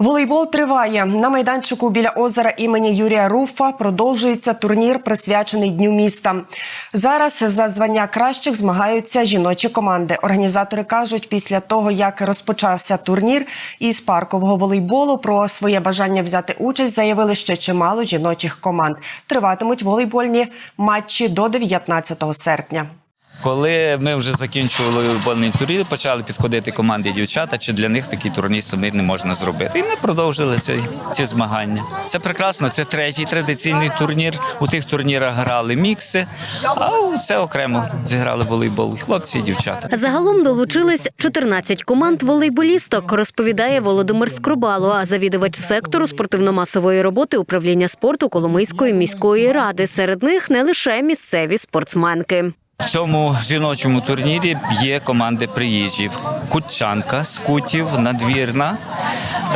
Волейбол триває на майданчику біля озера імені Юрія Руфа. Продовжується турнір, присвячений дню міста. Зараз за звання кращих змагаються жіночі команди. Організатори кажуть, після того як розпочався турнір із паркового волейболу, про своє бажання взяти участь заявили ще чимало жіночих команд. Триватимуть волейбольні матчі до 19 серпня. Коли ми вже закінчували волейбольний турнір, почали підходити команди дівчата, чи для них такий турнір не можна зробити. І ми продовжили ці, ці змагання. Це прекрасно. Це третій традиційний турнір. У тих турнірах грали мікси, а це окремо зіграли волейбол. Хлопці і дівчата. Загалом долучились 14 команд волейболісток, розповідає Володимир Скрубало, завідувач сектору спортивно-масової роботи управління спорту Коломийської міської ради. Серед них не лише місцеві спортсменки. Цьому жіночому турнірі є команди приїжджів: Кутчанка, Скутів, Надвірна,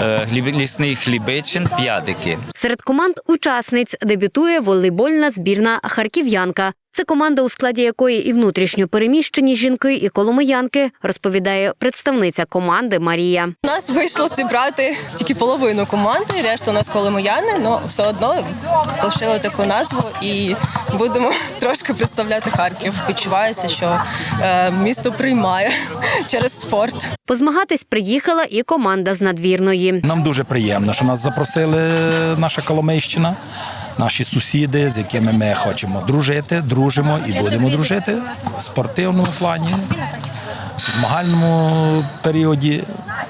е, лісний хлібичин, п'ядики. Серед команд учасниць дебютує волейбольна збірна Харків'янка. Це команда, у складі якої і внутрішньо переміщені жінки, і коломиянки, розповідає представниця команди Марія. У нас вийшло зібрати тільки половину команди, решта у нас коломияни, але все одно лишили таку назву і будемо трошки представляти Харків. Відчувається, що е, місто приймає через спорт. Позмагатись приїхала і команда з надвірної. Нам дуже приємно, що нас запросили наша Коломийщина, наші сусіди, з якими ми хочемо дружити, дружимо і будемо дружити в спортивному плані, в змагальному періоді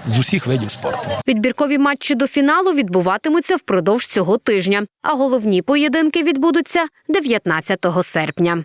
з усіх видів спорту. Відбіркові матчі до фіналу відбуватимуться впродовж цього тижня, а головні поєдинки відбудуться 19 серпня.